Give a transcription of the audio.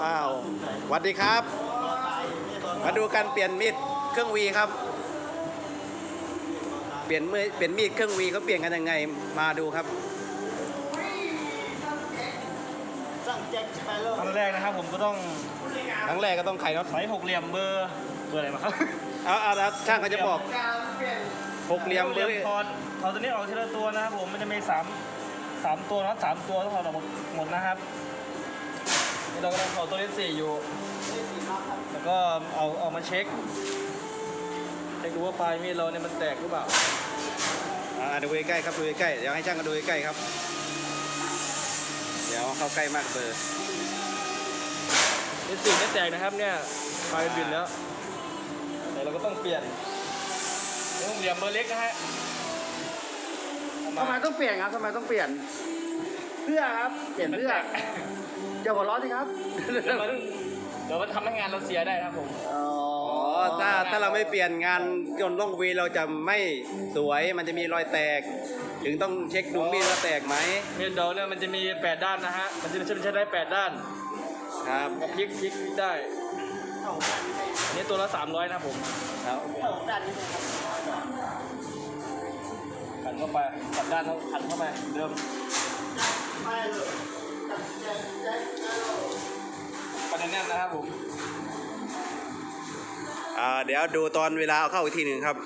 อ้าวสวัสดีครับ มาดูการเปลี่ยนมีดเครื่องวีครับ เปลี่ยนมือเปลี่ยนมีดเครื่องวีเขาเปลี่ยนกันยังไง มาดูครับครั้งแรกนะครับผมก็ต้องครั้งแรกก็ต้องไขน็อตไม้หกเหลี่ยมเบอร์เบอร์อะไรมาครับเอาเอาแล้วช่างเขาจะบอกหกเหลี่ยมเบอร์ถอดถอดตัวนี้ออกทีละตัวนะครับผมมันจะมีสามสามตัวนะครับสามตัวต้องถอดออกหมดหมดนะครับนี่ เรากำลังถอดตัวเลขสี่อยู่ แล้วก็เอาเอามาเช็คเช็คดูว่าปลายมีดเราเนี่ยมันแตกหรือเปล่า อ่าดูใกล้ๆครับดูใกล้ๆเดี๋ยวให้ช่างก็ดูใกล้ๆครับ เดี๋ยวเข้าใกล้มากเบอร์เลขสี่ไม่แตกนะครับเนี่ยปลายบินแล้วแต่เราก็ต้องเปลี่ยนต้องเหลี่ยมเบอร์เล็กนะฮะเอาทำไมต้องเปลี่ยนครับทำไมต้องเปลี่ยน เพื่อครับเปลี่ยนเพื่ออย่าหัวเร้อนสิครับเดี๋ยวมันเดี๋ยวมันทำให้งานเราเสียได้นะครับผม อ๋ออ๋อถ้าถ้าเราไม่เปลี่ยนงานยนต์ล่องวีเราจะไม่สวยมันจะมีรอยแตก ถึงต้องเช็คดูมีดว่าแตกไหมมีดดอกเนี่ยมันจะมี8ด้านนะฮะ มันจะใช้ได้8ด้านครับก็พลิกพลิกพลิกได้อันนี้ตัวละ300นะครับผมครับขันเข้าไปขันด้านแล้วขันเข้าไปเดิม ประเด็นแน่นนะครับผม อ่าเดี๋ยวดูตอนเวลาเอาเข้าอีกทีหนึ่งครับ